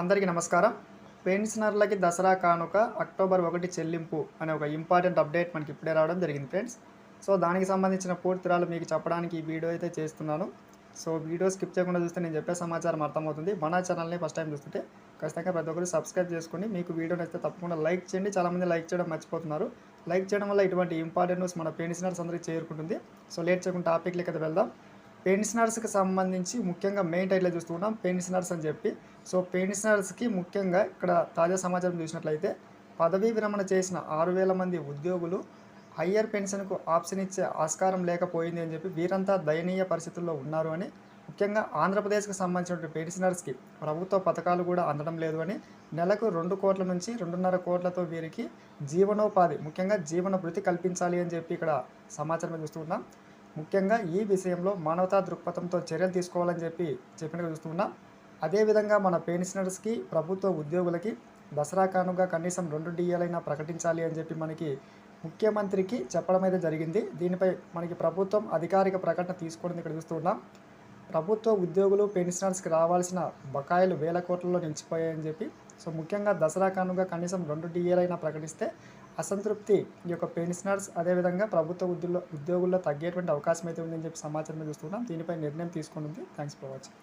అందరికీ నమస్కారం. పెన్షనర్లకి దసరా కానుక అక్టోబర్ ఒకటి చెల్లింపు అనే ఒక ఇంపార్టెంట్ అప్డేట్ మనకి ఇప్పుడే రావడం జరిగింది ఫ్రెండ్స్. సో దానికి సంబంధించిన పూర్తిరాలు మీకు చెప్పడానికి ఈ వీడియో అయితే చేస్తున్నాను. సో వీడియో స్కిప్ చేయకుండా చూస్తే నేను చెప్పే సమాచారం అర్థమవుతుంది. మన ఛానల్ని ఫస్ట్ టైం చూస్తుంటే ఖచ్చితంగా ప్రతి ఒక్కరు సబ్స్క్రైబ్ చేసుకొని మీకు వీడియో నచ్చితే తప్పకుండా లైక్ చేయండి. చాలామంది లైక్ చేయడం మర్చిపోతున్నారు. లైక్ చేయడం వల్ల ఇటువంటి ఇంపార్టెంట్ న్యూస్ మన పెన్షనర్స్ అందరికీ చేరుకుంటుంది. సో లేట్ చేయకుండా టాపిక్లకి అయితే వెళ్దాం. పెన్షనర్స్కి సంబంధించి ముఖ్యంగా మెయిన్ టైట్లో చూస్తున్నాం పెన్షనర్స్ అని చెప్పి. సో పెన్షనర్స్కి ముఖ్యంగా ఇక్కడ తాజా సమాచారం చూసినట్లయితే పదవీ విరమణ చేసిన ఆరు వేల మంది ఉద్యోగులు హయ్యర్ పెన్షన్కు ఆప్షన్ ఇచ్చే ఆస్కారం లేకపోయింది అని చెప్పి వీరంతా దయనీయ పరిస్థితుల్లో ఉన్నారు అని. ముఖ్యంగా ఆంధ్రప్రదేశ్కి సంబంధించినటువంటి పెన్షనర్స్కి ప్రభుత్వ పథకాలు కూడా అందడం లేదు అని. నెలకు రెండు కోట్ల నుంచి రెండున్నర కోట్లతో వీరికి జీవనోపాధి ముఖ్యంగా జీవన వృత్తి కల్పించాలి అని చెప్పి ఇక్కడ సమాచారం చూస్తున్నాం ముఖ్యంగా ఈ విషయంలో మానవతా దృక్పథంతో చర్యలు తీసుకోవాలని చెప్పి చెప్పినట్టు చూస్తున్నాం అదేవిధంగా మన పెన్షనర్స్కి ప్రభుత్వ ఉద్యోగులకి దసరా కానుగా కనీసం రెండు డిఏలైనా ప్రకటించాలి అని చెప్పి మనకి ముఖ్యమంత్రికి చెప్పడం అయితే జరిగింది. దీనిపై మనకి ప్రభుత్వం అధికారిక ప్రకటన తీసుకోవడం ఇక్కడ చూస్తున్నాం ప్రభుత్వ ఉద్యోగులు పెన్షనర్స్కి రావాల్సిన బకాయిలు వేల కోట్లలో నిలిచిపోయాయని చెప్పి సో ముఖ్యంగా దసరా కానుగా కనీసం రెండు డిఏలైనా ప్రకటిస్తే అసంతృప్తి ఈ యొక్క పెన్షనర్స్ అదేవిధంగా ప్రభుత్వ ఉద్యోగుల్లో ఉద్యోగుల్లో తగ్గేటువంటి అవకాశం అయితే ఉందని చెప్పి సమాచారం చూస్తున్నాం. దీనిపై నిర్ణయం తీసుకుంటుంది. Thanks for watching.